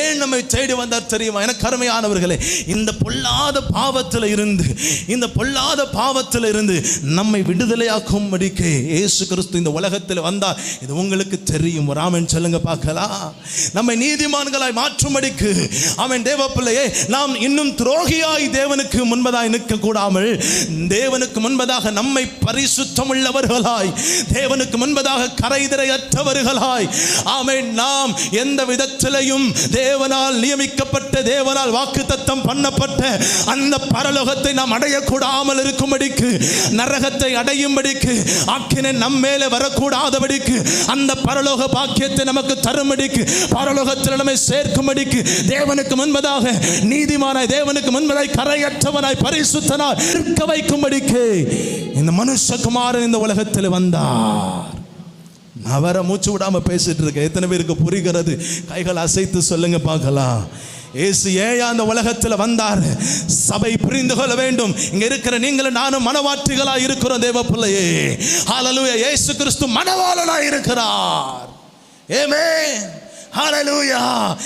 ஏன் நம்மை தேடி வந்தார் தெரியுமா? எனக்கு அருமையானவர்களே இந்த பொல்லாத பாவத்தில் இருந்து இந்த பொல்லாத பாவத்தில் இருந்து நம்மை விடுதலையாக்கும்படிக்கு இயேசு கிறிஸ்து இந்த உலகத்தில் வந்தார். இது உங்களுக்கு தெரியும். ராமன் சொல்லுங்க பார்க்கலாம் நம்மை நீதிமான்களாய் மாற்றும்படிக்கு அவன் தேவ பிள்ளையே நாம் இன்னும் துரோகியாய் தேவனுக்கு முன்பதாய் நிற்க கூடாமல் தேவனுக்கு முன்பதாக நம்மை பரிசுத்தம் உள்ளவர்களாய் தேவனுக்கு முன்பதாக கரைதிரையற்றவர்களாய் ஆமை நாம் எந்த விதத்திலையும் தேவனால் நியமிக்கப்பட்ட தேவனால் வாக்குத்தத்தம் பண்ணப்பட்ட அந்த பரலோகத்தை நாம் அடையக்கூடாமல் இருக்கும்படிக்கு நரகத்தை அடையும்படிக்கு ஆக்கினை நம் மேலே வரக்கூடாதபடிக்கு அந்த பரலோக பாக்கியத்தை நமக்கு தரும்படிக்கு பரலோகத்தில் நம்மை சேர்க்கும்படிக்கு தேவனுக்கு முன்பதாக நீதிமானாய் தேவனுக்கு முன்பதாய் கரையற்றவனாய் பரிசுத்தனாய் இருக்க வைக்கும்படிக்கு இந்த மனுஷகுமாரன் இந்த உலகத்தில் வந்தார். நான் வேற மூச்சு விடாம பேசிட்டு இருக்கேன். எத்தனை பேருக்கு புரிகிறது? கைகள் அசைத்து சொல்லுங்க பார்க்கலாம். ஏசு ஏயா அந்த உலகத்தில் வந்தார். சபை புரிந்து கொள்ள வேண்டும். இங்க இருக்கிற நீங்களும் நானும் மனவாற்றிகளா இருக்கிறோம் தேவ பிள்ளையே ஹாலலூயா ஏசு கிறிஸ்து மனவாளனா இருக்கிறார். ஏமே ஹாலலூயா